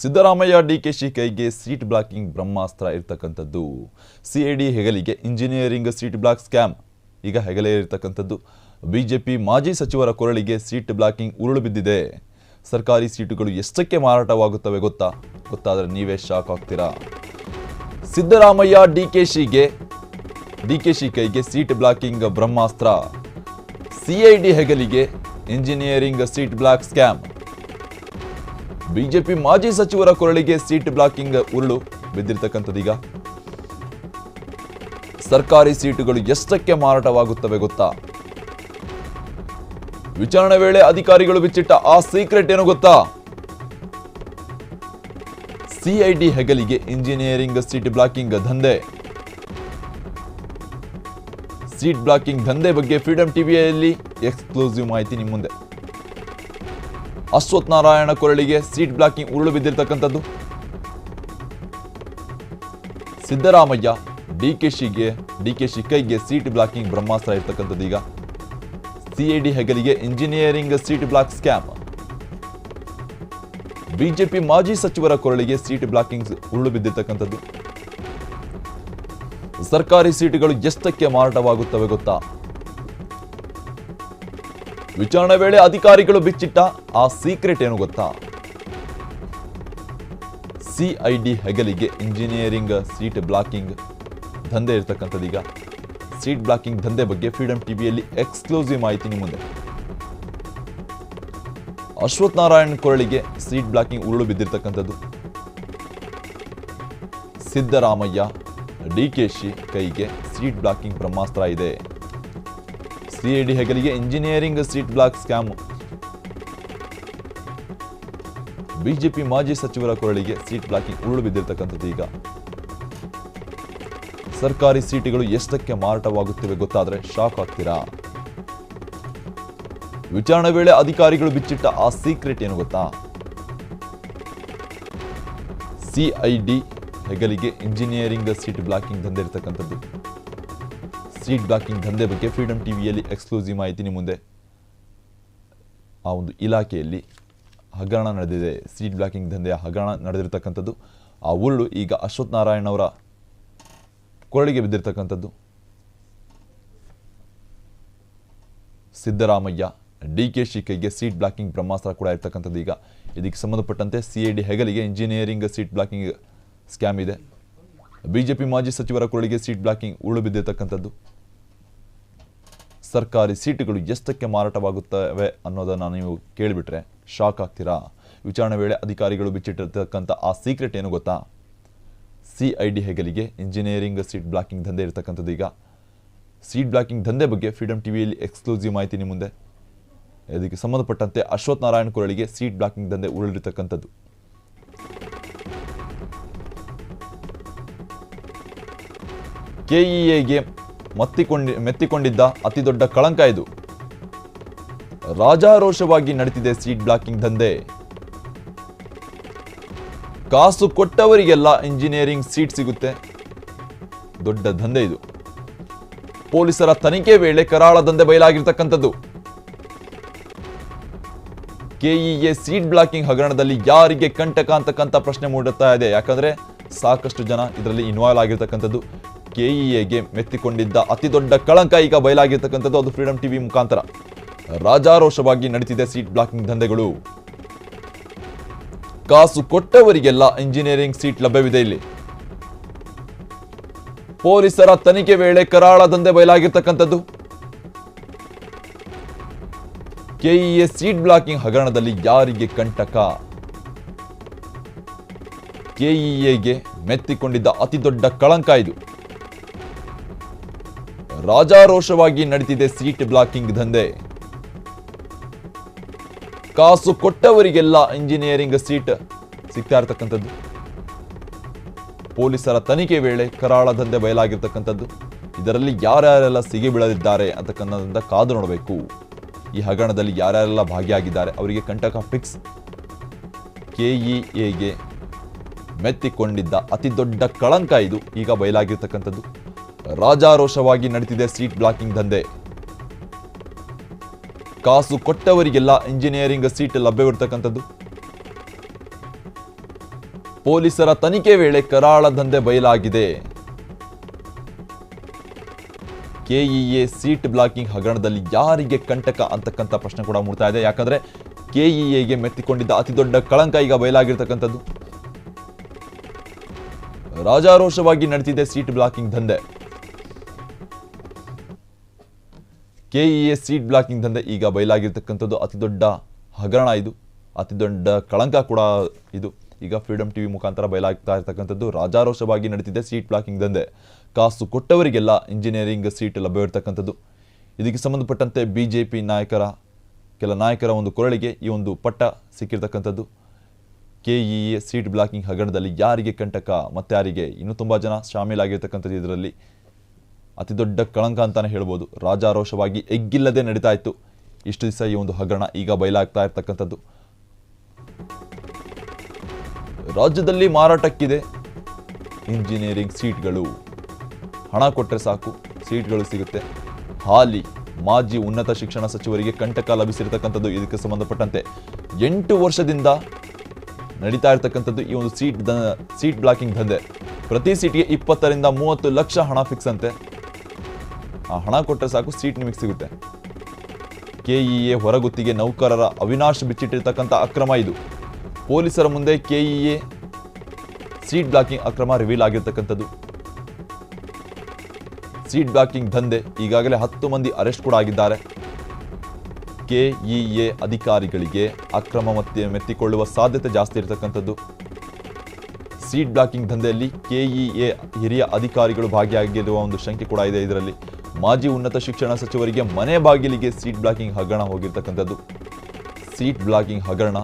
ಸಿದ್ದರಾಮಯ್ಯ ಡಿಕೆಶಿ ಕೈಗೆ seat blocking ಬ್ರಹ್ಮಾಸ್ತ್ರ ಇರ್ತಕ್ಕಂಥದ್ದು. ಸಿ ಐ ಡಿ ಹೆಗಲಿಗೆ ಇಂಜಿನಿಯರಿಂಗ್ ಸೀಟ್ ಬ್ಲಾಕ್ ಸ್ಕ್ಯಾಮ್. ಈಗ ಹೆಗಲೇ ಇರ್ತಕ್ಕಂಥದ್ದು. ಬಿಜೆಪಿ ಮಾಜಿ ಸಚಿವರ ಕೊರಳಿಗೆ ಸೀಟ್ ಬ್ಲಾಕಿಂಗ್ ಉರುಳು ಬಿದ್ದಿದೆ. ಸರ್ಕಾರಿ ಸೀಟುಗಳು ಎಷ್ಟಕ್ಕೆ ಮಾರಾಟವಾಗುತ್ತವೆ ಗೊತ್ತಾ? ಗೊತ್ತಾದರೆ ನೀವೇ ಶಾಕ್ ಆಗ್ತೀರಾ? ಸಿದ್ದರಾಮಯ್ಯ, ಡಿ ಕೆಶಿಗೆ ಡಿ ಕೆ ಶಿ ಕೈಗೆ ಸೀಟ್ ಬ್ಲಾಕಿಂಗ್ ಬ್ರಹ್ಮಾಸ್ತ್ರ. ಸಿ ಐ ಡಿ ಹೆಗಲಿಗೆ engineering seat block scam. BJP ಮಾಜಿ ಸಚಿವರ ಕೊರಳಿಗೆ ಸೀಟ್ ಬ್ಲಾಕಿಂಗ್ ಉರುಳು ಬಿದ್ದಿರ್ತಕ್ಕಂಥದ್ದೀಗ ಸರ್ಕಾರಿ ಸೀಟುಗಳು ಎಷ್ಟಕ್ಕೆ ಮಾರಾಟವಾಗುತ್ತವೆ ಗೊತ್ತಾ? ವಿಚಾರಣೆ ವೇಳೆ ಅಧಿಕಾರಿಗಳು ಬಿಚ್ಚಿಟ್ಟ ಆ ಸೀಕ್ರೆಟ್ ಏನು ಗೊತ್ತಾ? ಸಿಐಡಿ ಹೆಗಲಿಗೆ ಇಂಜಿನಿಯರಿಂಗ್ ಸೀಟ್ ಬ್ಲಾಕಿಂಗ್ ದಂಧೆ. ಸೀಟ್ ಬ್ಲಾಕಿಂಗ್ ದಂಧೆ ಬಗ್ಗೆ ಫ್ರೀಡಂ ಟಿವಿಯಲ್ಲಿ ಎಕ್ಸ್ಕ್ಲೂಸಿವ್ ಮಾಹಿತಿ ನಿಮ್ಮ ಮುಂದೆ. ಅಶ್ವಥ್ ನಾರಾಯಣ ಕೊರಳಿಗೆ ಸೀಟ್ ಬ್ಲಾಕಿಂಗ್ ಉರುಳು ಬಿದ್ದಿರ್ತಕ್ಕಂಥದ್ದು. ಸಿದ್ದರಾಮಯ್ಯ ಡಿಕೆಶಿಗೆ ಡಿಕೆಶಿ ಕೈಗೆ ಸೀಟ್ ಬ್ಲಾಕಿಂಗ್ ಬ್ರಹ್ಮಾಸ್ತ್ರ ಇರ್ತಕ್ಕಂಥದ್ದು ಈಗ. ಸಿಐಡಿ ಹೆಗಲಿಗೆ engineering seat block scam. BJP ಮಾಜಿ ಸಚಿವರ ಕೊರಳಿಗೆ ಸೀಟ್ ಬ್ಲಾಕಿಂಗ್ ಉರುಳು ಬಿದ್ದಿರ್ತಕ್ಕಂಥದ್ದು. ಸರ್ಕಾರಿ ಸೀಟುಗಳು ಎಷ್ಟಕ್ಕೆ ಮಾರಾಟವಾಗುತ್ತವೆ ಗೊತ್ತಾ? ವಿಚಾರಣೆ ವೇಳೆ ಅಧಿಕಾರಿಗಳು ಬಿಚ್ಚಿಟ್ಟ ಆ ಸೀಕ್ರೆಟ್ ಏನು ಗೊತ್ತಾ? ಸಿಐಡಿ ಹೆಗಲಿಗೆ ಇಂಜಿನಿಯರಿಂಗ್ ಸೀಟ್ ಬ್ಲಾಕಿಂಗ್ ದಂಧೆ ಈಗ. ಸೀಟ್ ಬ್ಲಾಕಿಂಗ್ ದಂಧೆ ಬಗ್ಗೆ ಫ್ರೀಡಂ ಟಿವಿಯಲ್ಲಿ ಎಕ್ಸ್ಕ್ಲೂಸಿವ್ ಮಾಹಿತಿ ನಿಮ್ಮ ಮುಂದೆ. ಅಶ್ವಥ್ ನಾರಾಯಣ್ ಕೊರಳಿಗೆ ಸೀಟ್ ಬ್ಲಾಕಿಂಗ್ ಉರುಳು ಬಿದ್ದಿರ್ತಕ್ಕಂಥದ್ದು. ಸಿದ್ದರಾಮಯ್ಯ ಡಿಕೆಶಿ ಕೈಗೆ ಸೀಟ್ ಬ್ಲಾಕಿಂಗ್ ಬ್ರಹ್ಮಾಸ್ತ್ರ ಇದೆ. ಸಿಐಡಿ ಹೆಗಲಿಗೆ engineering seat block scam BJP ಮಾಜಿ ಸಚಿವರ ಕೊರಳಿಗೆ ಸೀಟ್ ಬ್ಲಾಕಿಂಗ್ ಉರುಳು ಬಿದ್ದಿರ್ತಕ್ಕಂಥದ್ದು ಈಗ. ಸರ್ಕಾರಿ ಸೀಟುಗಳು ಎಷ್ಟಕ್ಕೆ ಮಾರಾಟವಾಗುತ್ತಿವೆ ಗೊತ್ತಾದ್ರೆ ಶಾಕ್ ಆಗ್ತೀರಾ? ವಿಚಾರಣೆ ವೇಳೆ ಅಧಿಕಾರಿಗಳು ಬಿಚ್ಚಿಟ್ಟ ಆ ಸೀಕ್ರೆಟ್ ಏನು ಗೊತ್ತಾ? ಸಿಐಡಿ ಹೆಗಲಿಗೆ ಇಂಜಿನಿಯರಿಂಗ್ ಸೀಟ್ ಬ್ಲಾಕಿಂಗ್ ದಂಧೆ ಇರತಕ್ಕಂಥದ್ದು ಸೀಟ್ ಬ್ಲಾಕಿಂಗ್ ದಂಧೆ ಬಗ್ಗೆ ಫ್ರೀಡಂ ಟಿವಿಯಲ್ಲಿ ಎಕ್ಸ್ಕ್ಲೂಸಿವ್ ಮಾಹಿತಿ ನಿಮ್ಮ ಮುಂದೆ. ಆ ಒಂದು ಇಲಾಖೆಯಲ್ಲಿ ಹಗರಣ ನಡೆದಿದೆ. ಸೀಟ್ ಬ್ಲಾಕಿಂಗ್ ದಂಧೆಯ ಹಗರಣ ನಡೆದಿರ್ತಕ್ಕಂಥದ್ದು. ಆ ಉರುಳು ಈಗ ಅಶ್ವಥ್ ನಾರಾಯಣ್ ಅವರ ಕೊರಳಿಗೆ ಬಿದ್ದಿರತಕ್ಕಂಥದ್ದು. ಸಿದ್ದರಾಮಯ್ಯ, ಡಿ ಕೆ ಶಿ ಕೈಗೆ ಸೀಟ್ ಬ್ಲಾಕಿಂಗ್ ಬ್ರಹ್ಮಾಸ್ತ್ರ ಕೂಡ ಇರ್ತಕ್ಕಂಥದ್ದು ಈಗ. ಇದಕ್ಕೆ ಸಂಬಂಧಪಟ್ಟಂತೆ ಸಿ ಐ ಡಿ ಹೆಗಲಿಗೆ ಇಂಜಿನಿಯರಿಂಗ್ ಸೀಟ್ ಬ್ಲಾಕಿಂಗ್ ಸ್ಕ್ಯಾಮ್ ಇದೆ. ಬಿಜೆಪಿ ಮಾಜಿ ಸಚಿವರ ಕೊರಳಿಗೆ ಸೀಟ್ ಬ್ಲಾಕಿಂಗ್ ಉರುಳು ಬಿದ್ದಿರ್ತಕ್ಕಂಥದ್ದು. ಸರ್ಕಾರಿ ಸೀಟುಗಳು ಎಷ್ಟಕ್ಕೆ ಮಾರಾಟವಾಗುತ್ತವೆ ಅನ್ನೋದನ್ನು ನೀವು ಕೇಳಿಬಿಟ್ರೆ ಶಾಕ್ ಆಗ್ತೀರಾ? ವಿಚಾರಣೆ ವೇಳೆ ಅಧಿಕಾರಿಗಳು ಬಿಚ್ಚಿಟ್ಟಿರ್ತಕ್ಕಂಥ ಆ ಸೀಕ್ರೆಟ್ ಏನು ಗೊತ್ತಾ? ಸಿ ಐ ಡಿ ಹೆಗಲಿಗೆ ಇಂಜಿನಿಯರಿಂಗ್ ಸೀಟ್ ಬ್ಲಾಕಿಂಗ್ ದಂಧೆ ಇರತಕ್ಕಂಥದ್ದು ಈಗ. ಸೀಟ್ ಬ್ಲಾಕಿಂಗ್ ದಂಧೆ ಬಗ್ಗೆ ಫ್ರೀಡಂ ಟಿವಿಯಲ್ಲಿ ಎಕ್ಸ್ಕ್ಲೂಸಿವ್ ಮಾಹಿತಿ ನಿಮ್ಮ ಮುಂದೆ. ಇದಕ್ಕೆ ಸಂಬಂಧಪಟ್ಟಂತೆ ಅಶ್ವಥ್ ನಾರಾಯಣ್ ಕೊರಳಿಗೆ ಸೀಟ್ ಬ್ಲಾಕಿಂಗ್ ದಂಧೆ ಉರುಳಿರ್ತಕ್ಕಂಥದ್ದು. ಕೆಇಎಗೆ ಮತ್ತಿಕೊಂಡಿ, ಮೆತ್ತಿಕೊಂಡಿದ್ದ ಅತಿದೊಡ್ಡ ಕಳಂಕ ಇದು. ರಾಜಾರೋಷವಾಗಿ ನಡೀತಿದೆ ಸೀಟ್ ಬ್ಲಾಕಿಂಗ್ ದಂಧೆ. ಕಾಸು ಕೊಟ್ಟವರಿಗೆಲ್ಲ ಇಂಜಿನಿಯರಿಂಗ್ ಸೀಟ್ ಸಿಗುತ್ತೆ. ದೊಡ್ಡ ದಂಧೆ ಇದು. ಪೊಲೀಸರ ತನಿಖೆ ವೇಳೆ ಕರಾಳ ದಂಧೆ ಬಯಲಾಗಿರ್ತಕ್ಕಂಥದ್ದು. ಕೆಇಎ ಸೀಟ್ ಬ್ಲಾಕಿಂಗ್ ಹಗರಣದಲ್ಲಿ ಯಾರಿಗೆ ಕಂಟಕ ಅಂತಕ್ಕಂಥ ಪ್ರಶ್ನೆ ಮೂಡುತ್ತಾ ಇದೆ. ಯಾಕಂದ್ರೆ ಸಾಕಷ್ಟು ಜನ ಇದರಲ್ಲಿ ಇನ್ವಾಲ್ವ್ ಆಗಿರ್ತಕ್ಕಂಥದ್ದು. ಕೆಇಎಗೆ ಮೆತ್ತಿಕೊಂಡಿದ್ದ ಅತಿ ದೊಡ್ಡ ಕಳಂಕ ಈಗ ಬಯಲಾಗಿರ್ತಕ್ಕಂಥದ್ದು ಅದು ಫ್ರೀಡಂ ಟಿವಿ ಮುಖಾಂತರ. ರಾಜಾರೋಷವಾಗಿ ನಡೀತಿದೆ ಸೀಟ್ ಬ್ಲಾಕಿಂಗ್ ದಂಧೆಗಳು. ಕಾಸು ಕೊಟ್ಟವರಿಗೆಲ್ಲ ಇಂಜಿನಿಯರಿಂಗ್ ಸೀಟ್ ಲಭ್ಯವಿದೆ ಇಲ್ಲಿ. ಪೊಲೀಸರ ತನಿಖೆ ವೇಳೆ ಕರಾಳ ದಂಧೆ ಬಯಲಾಗಿರ್ತಕ್ಕಂಥದ್ದು. ಕೆಇಎ ಸೀಟ್ ಬ್ಲಾಕಿಂಗ್ ಹಗರಣದಲ್ಲಿ ಯಾರಿಗೆ ಕಂಟಕ? ಕೆಇಎಗೆ ಮೆತ್ತಿಕೊಂಡಿದ್ದ ಅತಿದೊಡ್ಡ ಕಳಂಕ ಇದು. ರಾಜಾರೋಷವಾಗಿ ನಡೆದಿದೆ ಸೀಟ್ ಬ್ಲಾಕಿಂಗ್ ದಂಧೆ. ಕಾಸು ಕೊಟ್ಟವರಿಗೆಲ್ಲ ಇಂಜಿನಿಯರಿಂಗ್ ಸೀಟ್ ಸಿಗ್ತಾ ಇರ್ತಕ್ಕಂಥದ್ದು. ಪೊಲೀಸರ ತನಿಖೆ ವೇಳೆ ಕರಾಳ ದಂಧೆ ಬಯಲಾಗಿರ್ತಕ್ಕಂಥದ್ದು. ಇದರಲ್ಲಿ ಯಾರ್ಯಾರೆಲ್ಲ ಸಿಗಿ ಬೀಳಲಿದ್ದಾರೆ ಕಾದು ನೋಡಬೇಕು. ಈ ಹಗರಣದಲ್ಲಿ ಯಾರ್ಯಾರೆಲ್ಲ ಭಾಗಿಯಾಗಿದ್ದಾರೆ ಅವರಿಗೆ ಕಂಟಕ ಫಿಕ್ಸ್. ಕೆಇಎಗೆ ಮೆತ್ತಿಕೊಂಡಿದ್ದ ಅತಿ ದೊಡ್ಡ ಕಳಂಕ ಇದು ಈಗ ಬಯಲಾಗಿರ್ತಕ್ಕಂಥದ್ದು. ರಾಜಾರೋಷವಾಗಿ ನಡೆದಿದೆ ಸೀಟ್ ಬ್ಲಾಕಿಂಗ್ ದಂಧೆ. ಕಾಸು ಕೊಟ್ಟವರಿಗೆಲ್ಲ ಇಂಜಿನಿಯರಿಂಗ್ ಸೀಟ್ ಲಭ್ಯವಿರ್ತಕ್ಕಂಥದ್ದು ಪೊಲೀಸರ ತನಿಖೆ ವೇಳೆ ಕರಾಳ ದಂಧೆ ಬಯಲಾಗಿದೆ. ಕೆಇಎ ಸೀಟ್ ಬ್ಲಾಕಿಂಗ್ ಹಗರಣದಲ್ಲಿ ಯಾರಿಗೆ ಕಂಟಕ ಅಂತಕ್ಕಂಥ ಪ್ರಶ್ನೆ ಕೂಡ ಮೂಡ್ತಾ ಇದೆ. ಯಾಕಂದ್ರೆ ಕೆಇಎಗೆ ಮೆತ್ತಿಕೊಂಡಿದ್ದ ಅತಿ ದೊಡ್ಡ ಕಳಂಕ ಈಗ ಬಯಲಾಗಿರ್ತಕ್ಕಂಥದ್ದು. ರಾಜಾರೋಷವಾಗಿ ನಡೆದಿದೆ ಸೀಟ್ ಬ್ಲಾಕಿಂಗ್ ದಂಧೆ. ಕೆಇಎ ಸೀಟ್ ಬ್ಲಾಕಿಂಗ್ ದಂಧೆ ಈಗ ಬಯಲಾಗಿರ್ತಕ್ಕಂಥದ್ದು ಅತಿ ದೊಡ್ಡ ಹಗರಣ ಇದು. ಅತಿ ದೊಡ್ಡ ಕಳಂಕ ಕೂಡ ಇದು. ಈಗ ಫ್ರೀಡಮ್ ಟಿವಿ ಮುಖಾಂತರ ಬಯಲಾಗ್ತಾ ಇರ್ತಕ್ಕಂಥದ್ದು ರಾಜಾರೋಷವಾಗಿ ನಡೀತಿದೆ ಸೀಟ್ ಬ್ಲಾಕಿಂಗ್ ದಂಧೆ ಕಾಸು ಕೊಟ್ಟವರಿಗೆಲ್ಲ ಇಂಜಿನಿಯರಿಂಗ್ ಸೀಟ್ ಲಭ್ಯವಿರ್ತಕ್ಕಂಥದ್ದು ಇದಕ್ಕೆ ಸಂಬಂಧಪಟ್ಟಂತೆ ಬಿ ಜೆ ಪಿ ನಾಯಕರ, ಕೆಲ ನಾಯಕರ ಒಂದು ಕೊರಳಿಗೆ ಈ ಒಂದು ಪಟ್ಟ ಸಿಕ್ಕಿರ್ತಕ್ಕಂಥದ್ದು. ಎ ಸೀಟ್ ಬ್ಲಾಕಿಂಗ್ ಹಗರಣದಲ್ಲಿ ಯಾರಿಗೆ ಕಂಟಕ, ಮತ್ತಾರಿಗೆ ಇನ್ನೂ ತುಂಬ ಜನ ಶಾಮೀಲಾಗಿರ್ತಕ್ಕಂಥದ್ದು ಇದರಲ್ಲಿ. ಅತಿ ದೊಡ್ಡ ಕಳಂಕ ಅಂತಾನೆ ಹೇಳ್ಬೋದು. ರಾಜಾರೋಷವಾಗಿ ಎಗ್ಗಿಲ್ಲದೆ ನಡೀತಾ ಇತ್ತು ಇಷ್ಟು ದಿವಸ ಈ ಒಂದು ಹಗರಣ ಈಗ ಬಯಲಾಗ್ತಾ ಇರ್ತಕ್ಕಂಥದ್ದು. ರಾಜ್ಯದಲ್ಲಿ ಮಾರಾಟಕ್ಕಿದೆ ಇಂಜಿನಿಯರಿಂಗ್ ಸೀಟ್ಗಳು. ಹಣ ಕೊಟ್ಟರೆ ಸಾಕು, ಸೀಟ್ಗಳು ಸಿಗುತ್ತೆ. ಹಾಲಿ, ಮಾಜಿ ಉನ್ನತ ಶಿಕ್ಷಣ ಸಚಿವರಿಗೆ ಕಂಟಕ ಲಭಿಸಿರತಕ್ಕಂಥದ್ದು ಇದಕ್ಕೆ ಸಂಬಂಧಪಟ್ಟಂತೆ ಎಂಟು ವರ್ಷದಿಂದ ನಡೀತಾ ಇರ್ತಕ್ಕಂಥದ್ದು ಈ ಒಂದು ಸೀಟ್ ಸೀಟ್ ಬ್ಲಾಕಿಂಗ್ ದಂಧೆ. ಪ್ರತಿ ಸೀಟಿಗೆ ಇಪ್ಪತ್ತರಿಂದ ಮೂವತ್ತು ಲಕ್ಷ ಹಣ ಫಿಕ್ಸ್ ಅಂತೆ. ಆ ಹಣ ಕೊಟ್ಟರೆ ಸಾಕು ಸೀಟ್ ನಿಮಗೆ ಸಿಗುತ್ತೆ. ಕೆಇಎ ಹೊರಗುತ್ತಿಗೆ ನೌಕರರ ಅವಿನಾಶ್ ಬಿಚ್ಚಿಟ್ಟಿರ್ತಕ್ಕಂಥ ಅಕ್ರಮ ಇದು. ಪೊಲೀಸರ ಮುಂದೆ ಕೆಇಎ ಸೀಟ್ ಬ್ಲಾಕಿಂಗ್ ಅಕ್ರಮ ರಿವೀಲ್ ಆಗಿರ್ತಕ್ಕಂಥದ್ದು. ಸೀಟ್ ಬ್ಲಾಕಿಂಗ್ ದಂಧೆ, ಈಗಾಗಲೇ ಹತ್ತು ಮಂದಿ ಅರೆಸ್ಟ್ ಕೂಡ ಆಗಿದ್ದಾರೆ. ಕೆಇಎ ಅಧಿಕಾರಿಗಳಿಗೆ ಅಕ್ರಮ ಮತ್ತೆ ಮೆತ್ತಿಕೊಳ್ಳುವ ಸಾಧ್ಯತೆ ಜಾಸ್ತಿ ಇರತಕ್ಕಂಥದ್ದು. ಸೀಟ್ ಬ್ಲಾಕಿಂಗ್ ದಂಧೆಯಲ್ಲಿ ಕೆಇಎ ಹಿರಿಯ ಅಧಿಕಾರಿಗಳು ಭಾಗಿಯಾಗಿರುವ ಒಂದು ಶಂಕೆ ಕೂಡ ಇದೆ ಇದರಲ್ಲಿ. ಮಾಜಿ ಉನ್ನತ ಶಿಕ್ಷಣ ಸಚಿವರಿಗೆ ಮನೆ ಬಾಗಿಲಿಗೆ ಸೀಟ್ ಬ್ಲಾಕಿಂಗ್ ಹಗರಣ ಹೋಗಿರ್ತಕ್ಕಂಥದ್ದು. ಸೀಟ್ ಬ್ಲಾಕಿಂಗ್ ಹಗರಣ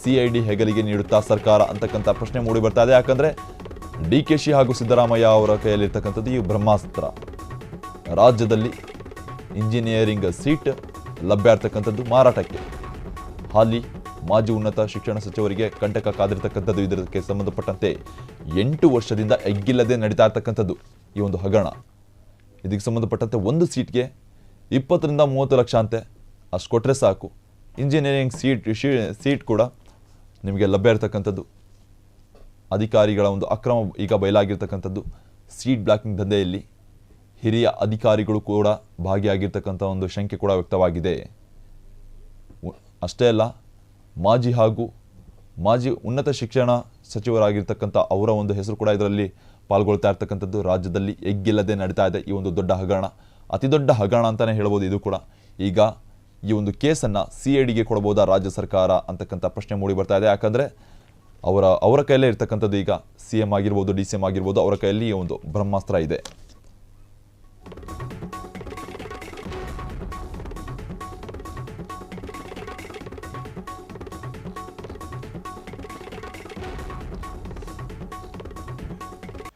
ಸಿಐಡಿ ಹೆಗಲಿಗೆ ನೀಡುತ್ತಾ ಸರ್ಕಾರ ಅಂತಕ್ಕಂಥ ಪ್ರಶ್ನೆ ಮೂಡಿ ಬರ್ತಾ ಇದೆ. ಯಾಕಂದ್ರೆ ಡಿ ಕೆ ಶಿ ಹಾಗೂ ಸಿದ್ದರಾಮಯ್ಯ ಅವರ ಕೈಯಲ್ಲಿರ್ತಕ್ಕಂಥದ್ದು ಈ ಬ್ರಹ್ಮಾಸ್ತ್ರ. ರಾಜ್ಯದಲ್ಲಿ ಇಂಜಿನಿಯರಿಂಗ್ ಸೀಟ್ ಲಭ್ಯ ಇರ್ತಕ್ಕಂಥದ್ದು ಮಾರಾಟಕ್ಕೆ. ಹಾಲಿ ಮಾಜಿ ಉನ್ನತ ಶಿಕ್ಷಣ ಸಚಿವರಿಗೆ ಕಂಟಕ ಕಾದಿರ್ತಕ್ಕಂಥದ್ದು ಇದಕ್ಕೆ ಸಂಬಂಧಪಟ್ಟಂತೆ ಎಂಟು ವರ್ಷದಿಂದ ಎಗ್ಗಿಲ್ಲದೆ ನಡೀತಾ ಇರ್ತಕ್ಕಂಥದ್ದು ಈ ಒಂದು ಹಗರಣ. ಇದಕ್ಕೆ ಸಂಬಂಧಪಟ್ಟಂತೆ ಒಂದು ಸೀಟ್ಗೆ ಇಪ್ಪತ್ತರಿಂದ ಮೂವತ್ತು ಲಕ್ಷ ಅಂತೆ. ಅಷ್ಟು ಕೊಟ್ಟರೆ ಸಾಕು. ಇಂಜಿನಿಯರಿಂಗ್ ಸೀಟ್ ಸೀಟ್ ಕೂಡ ನಿಮಗೆ ಲಭ್ಯ ಇರತಕ್ಕಂಥದ್ದು. ಅಧಿಕಾರಿಗಳ ಒಂದು ಅಕ್ರಮ ಈಗ ಬಯಲಾಗಿರ್ತಕ್ಕಂಥದ್ದು. ಸೀಟ್ ಬ್ಲಾಕಿಂಗ್ ದಂಧೆಯಲ್ಲಿ ಹಿರಿಯ ಅಧಿಕಾರಿಗಳು ಕೂಡ ಭಾಗಿಯಾಗಿರ್ತಕ್ಕಂಥ ಒಂದು ಶಂಕೆ ಕೂಡ ವ್ಯಕ್ತವಾಗಿದೆ. ಅಷ್ಟೇ ಅಲ್ಲ, ಮಾಜಿ ಹಾಗೂ ಮಾಜಿ ಉನ್ನತ ಶಿಕ್ಷಣ ಸಚಿವರಾಗಿರ್ತಕ್ಕಂಥ ಅವರ ಒಂದು ಹೆಸರು ಕೂಡ ಇದರಲ್ಲಿ ಪಾಲ್ಗೊಳ್ತಾ ಇರ್ತಕ್ಕಂಥದ್ದು ರಾಜ್ಯದಲ್ಲಿ ಎಗ್ಗಿಲ್ಲದೆ ನಡೀತಾ ಇದೆ ಈ ಒಂದು ದೊಡ್ಡ ಹಗರಣ. ಅತಿ ದೊಡ್ಡ ಹಗರಣ ಅಂತಲೇ ಹೇಳ್ಬೋದು ಇದು ಕೂಡ. ಈಗ ಈ ಒಂದು ಕೇಸನ್ನು ಸಿ ಐ ಡಿಗೆ ಕೊಡಬಹುದಾ ರಾಜ್ಯ ಸರ್ಕಾರ ಅಂತಕ್ಕಂಥ ಪ್ರಶ್ನೆ ಮೂಡಿ ಬರ್ತಾ ಇದೆ. ಯಾಕಂದರೆ ಅವರ ಅವರ ಕೈಯಲ್ಲೇ ಇರ್ತಕ್ಕಂಥದ್ದು ಈಗ ಸಿ ಎಂ ಆಗಿರ್ಬೋದು, ಡಿ ಸಿ ಎಂ ಆಗಿರ್ಬೋದು, ಅವರ ಕೈಯಲ್ಲಿ ಒಂದು ಬ್ರಹ್ಮಾಸ್ತ್ರ ಇದೆ.